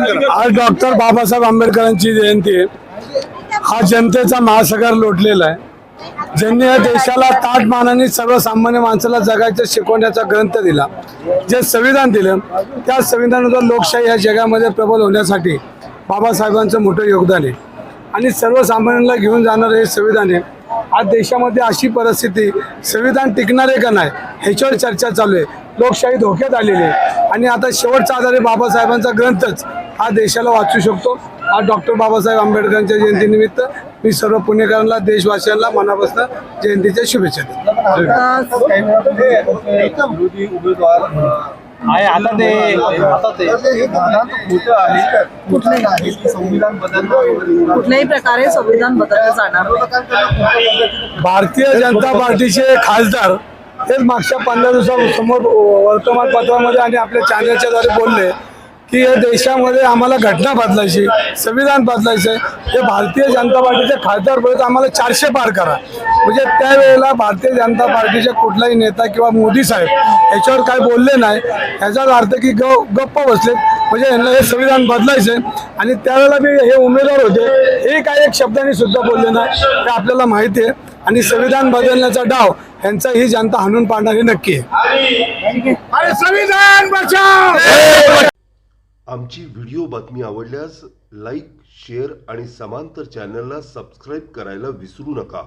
आज डॉक्टर बाबासाहेब आंबेडकरांची जयंती आहे. हा जनतेचा महासागर लोटलेला आहे. ज्यांनी या देशाला ताट मानाने सर्वसामान्य माणसाला जगायचं शिकवण्याचा ग्रंथ दिला जे संविधान दिलं त्या संविधानानुसार लोकशाही या जगामध्ये प्रबल होण्यासाठी बाबासाहेबांचं मोठं योगदान आहे. आणि सर्वसामान्यांना घेऊन जाणारं हे संविधान आहे. आज देशामध्ये अशी परिस्थिती संविधान टिकणार आहे का नाही ह्याच्यावर चर्चा चालू आहे. लोकशाही धोक्यात आलेली आहे. आणि आता शेवटचा आधार बाबासाहेबांचा ग्रंथच. हा देशाला वाचू शकतो. आज डॉक्टर बाबासाहेब आंबेडकरांच्या जयंतीनिमित्त मी सर्व पुणेकरांना देशवासियांना मनापासून जयंतीच्या शुभेच्छा देतो. विरोधी उमेदवार आहे आता ते आता ते मोठं आहे. कुठलं आहे. की संविधान बदलणं कुठल्याही प्रकारे संविधान बदललं जाणार नाही. भारतीय जनता पार्टीचे खासदार हेच मागच्या पंधरा दिवसासमोर वर्तमानपत्रामध्ये आणि आपल्या चॅनलच्या द्वारे बोलले की या देशामध्ये आम्हाला घटना बदलायची संविधान बदलायचं आहे. हे भारतीय जनता पार्टीचे खासदार बोलत आम्हाला चारशे पार करा. म्हणजे त्यावेळेला भारतीय जनता पार्टीचे कुठलाही नेता किंवा मोदी साहेब याच्यावर काय बोलले नाही. याचाच अर्थ की ग गप्प बसले. म्हणजे यांना हे संविधान बदलायचं आहे. आणि त्यावेळेला मी हे उमेदवार होते. हे काय एक शब्दाने सुद्धा बोलले नाही. हे आपल्याला माहिती आहे. आणि संविधान बदलण्याचा डाव यांचा ही जनता हाणून पाडणारी नक्की आहे. संविधान बचाव! आमची व्हिडिओ बातमी आवडल्यास लाईक शेअर आणि समांतर चॅनलला सबस्क्राईब करायला विसरू नका.